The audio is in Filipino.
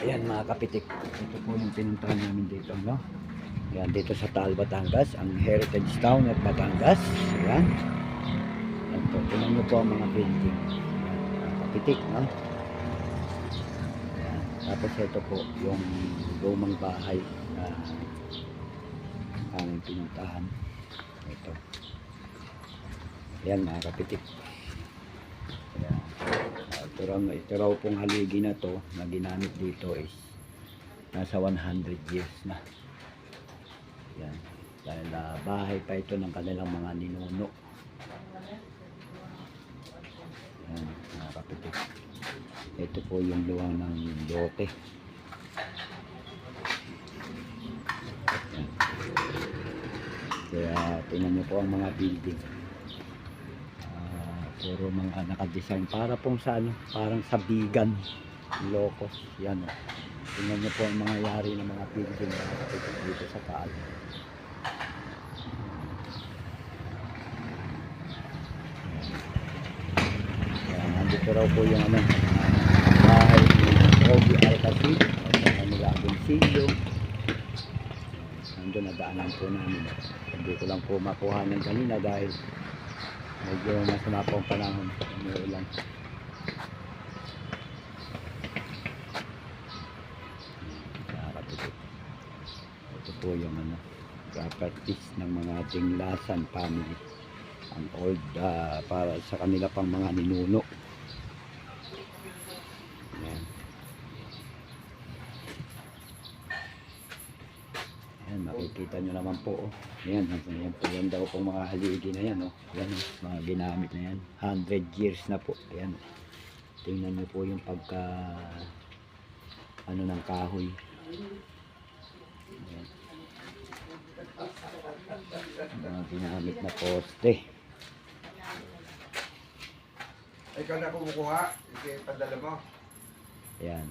Ayan mga kapitik. Ito po yung pinuntahan namin dito, no? Ayan, dito sa Taal, Batangas, ang Heritage Town of Batangas. Ayan. Ayan po, tingnan nyo po ang mga building. Ayan, kapitik, no? Ayan. Tapos ito po, yung lumang bahay na aming pinuntahan. Ito. Ayan mga kapitik. Ito raw, ito pong haligi na to na ginamit dito is nasa 100 years na. Yan. Dahil ah, bahay pa ito ng kanilang mga ninuno. Yan, mga kapitik. Ito po yung luwang ng lote. Kaya tingnan niyo po ang mga building. Puro mga nakadesign para pong sa ano, parang sa bigan. Locos. Yan. Oh. Tingnan niyo po ang mga yari ng mga nakapitik dito sa taal. Yan, nandito raw po yung ano, ah, bahay ni Roby Alcacid sa kanila Agoncillo. Nandun nadaanan po namin. Hindi ko lang po makuha ng kanina dahil medyo masama po ang panahon. Umuulan. Nakakatipid. Ito po yung ano, properties ng mga Dinglasan family. Ang old ah, para sa kanila pang mga ninuno. Yan, makikita nyo naman po. Oh. Yan, yan po yan daw pong mga haligi na yan. Oh. Yan, oh, mga ginamit na yan. 100 years na po. Yan. Tingnan nyo po yung pagka ano ng kahoy. Yan. Mga ginamit na poste. Ikaw na kumukuha, sige, padala mo. Yan.